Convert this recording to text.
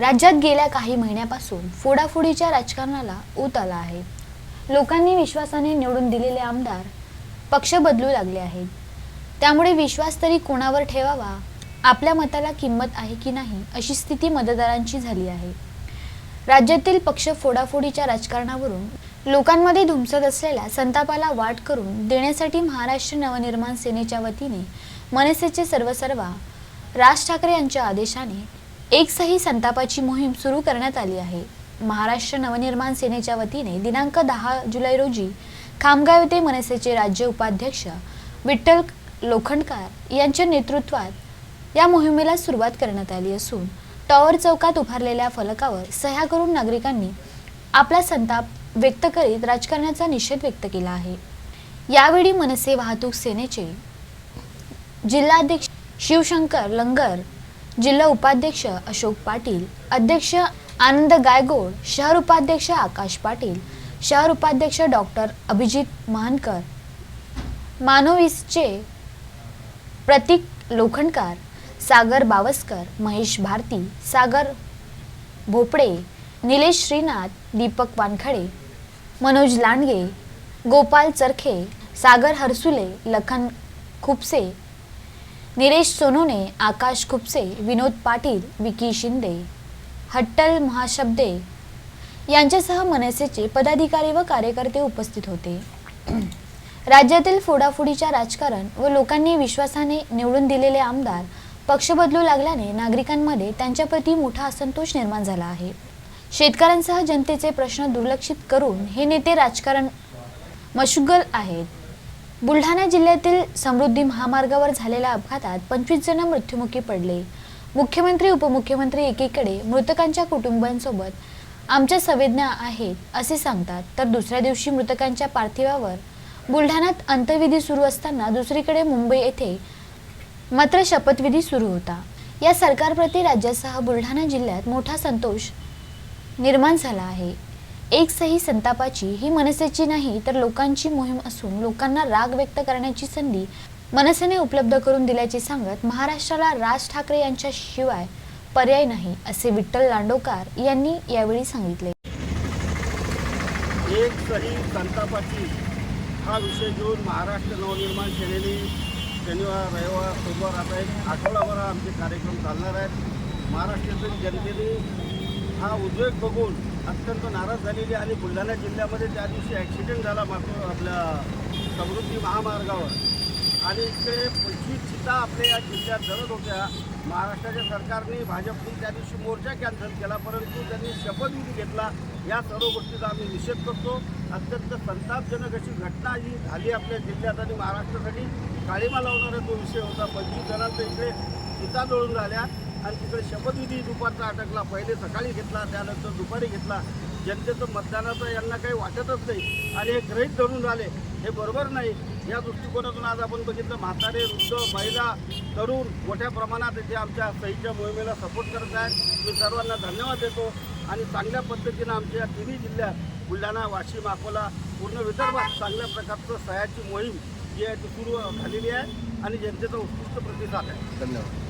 राज्यात गेल्या काही महिन्यापासून फोडाफोडीच्या राजकारणाला ऊत आला आहे. लोकांनी विश्वासाने निवडून दिलेले आमदार पक्ष बदलू लागले आहेत. त्यामुळे विश्वास तरी कोणावर ठेवावा आपल्या मताला किंमत आहे की नाही अशी स्थिती मतदारांची झाली आहे. राज्यातील पक्ष फोडाफोडीच्या राजकारणावरून लोकांमध्ये धुमसत असलेल्या संतापाला वाट करून देण्यासाठी महाराष्ट्र नवनिर्माण सेनेच्या वतीने मनसेचे सर्वसर्वा राज ठाकरे यांच्या आदेशाने एकसही संतापाची मोहीम सुरू करण्यात आली आहे. महाराष्ट्र नवनिर्माण सेनेच्या वतीने दिनांक दहा जुलै रोजी खामगाव येथे मनसेचे राज्य उपाध्यक्ष विठ्ठल लोखंडकार यांच्या नेतृत्वात या मोहिमेला सुरुवात करण्यात आली असून टॉवर चौकात उभारलेल्या फलकावर सह्या करून नागरिकांनी आपला संताप व्यक्त करीत राजकारणाचा निषेध व्यक्त केला आहे. यावेळी मनसे वाहतूक सेनेचे जिल्हाध्यक्ष शिवशंकर लंगर जिल्हा उपाध्यक्ष अशोक पाटील अध्यक्ष आनंद गायगोड शहर उपाध्यक्ष आकाश पाटील शहर उपाध्यक्ष डॉक्टर अभिजित महानकर मानोविसचे प्रतीक लोखंडकार सागर बावस्कर महेश भारती सागर भोपडे निलेश श्रीनाथ दीपक वानखडे मनोज लांडगे गोपाल चरखे सागर हरसुले लखन खुपसे निलेश सोनोने आकाश खुपसे विनोद पाटील विकी शिंदे हट्टल महाशब्दे यांच्यासह मनसेचे पदाधिकारी व कार्यकर्ते उपस्थित होते. राज्यातील फोडाफोडीच्या राजकारण व लोकांनी विश्वासाने निवडून दिलेले आमदार पक्ष बदलू लागल्याने नागरिकांमध्ये त्यांच्याप्रती मोठा असंतोष निर्माण झाला आहे. शेतकऱ्यांसह जनतेचे प्रश्न दुर्लक्षित करून हे नेते राजकारण मशुगल आहेत. बुलढाणा जिल्ह्यातील समृद्धी महामार्गावर झालेल्या अपघातात पंचवीस जण मृत्युमुखी पडले. मुख्यमंत्री उपमुख्यमंत्री एकीकडे मृतकांच्या कुटुंबांसोबत आमच्या संवेदना आहेत असे सांगतात. तर दुसऱ्या दिवशी मृतकांच्या पार्थिवावर बुलढाण्यात अंत्यविधी सुरू असताना दुसरीकडे मुंबई येथे मात्र शपथविधी सुरू होता. या सरकारप्रती राज्यासह बुलढाणा जिल्ह्यात मोठा संतोष निर्माण झाला आहे. एक सही संतापाची ही मनसेची नाही तर लोकांची मोहीम असून लोकांना राग व्यक्त करण्याची संधी मनसेने उपलब्ध करून दिल्याचे सांगत महाराष्ट्राला राज ठाकरे यांच्या शिवाय पर्याय नाही असे विठ्ठल लांडोकार यांनी यावेळी सांगितले. एक सही संतापाची हा विषय घेऊन महाराष्ट्र नवनिर्माण सेनेने शनिवार रविवार सोमवार आता एक आठवडाभर आमचे कार्यक्रम चालणार आहेत. महाराष्ट्रातील जनतेने हा उद्वेग बघून अत्यंत नाराज झालेली आणि बुलढाणा जिल्ह्यामध्ये त्या दिवशी ॲक्सिडेंट झाला मात्र आपल्या समृद्धी महामार्गावर. आणि इकडे पंचवीस चिता आपल्या या जिल्ह्यात जळत होत्या. महाराष्ट्राच्या सरकारने भाजपने त्या दिवशी मोर्चा कॅन्सल केला. परंतु त्यांनी शपथविधी घेतला. या सर्व गोष्टीचा आम्ही निषेध करतो. अत्यंत संतापजनक अशी घटना ही झाली आपल्या जिल्ह्यात आणि महाराष्ट्रासाठी काळीमा लावणारा तो विषय होता. पंचवीस जणांचा इकडे चिता जळून झाल्या आणि तिकडे शपथविधी दुपारचा अटकला. पहिले सकाळी घेतला त्यानंतर दुपारी घेतला. जनतेचं मतदानाचं यांना काही वाटतच नाही. आणि हे ग्रहित धरून राहिले हे बरोबर नाही. या दृष्टिकोनातून आज आपण बघितलं म्हातारे वृद्ध महिला तरुण मोठ्या प्रमाणात इथे आमच्या सहीच्या मोहिमेला सपोर्ट करत आहेत. मी सर्वांना धन्यवाद देतो. आणि चांगल्या पद्धतीनं आमच्या तिन्ही जिल्ह्यात बुलढाणा वाशिम अकोला पूर्ण विदर्भात चांगल्या प्रकारचं सह्याची मोहीम जी आहे ती सुरू झालेली आहे. आणि जनतेचा उत्कृष्ट प्रतिसाद आहे. धन्यवाद.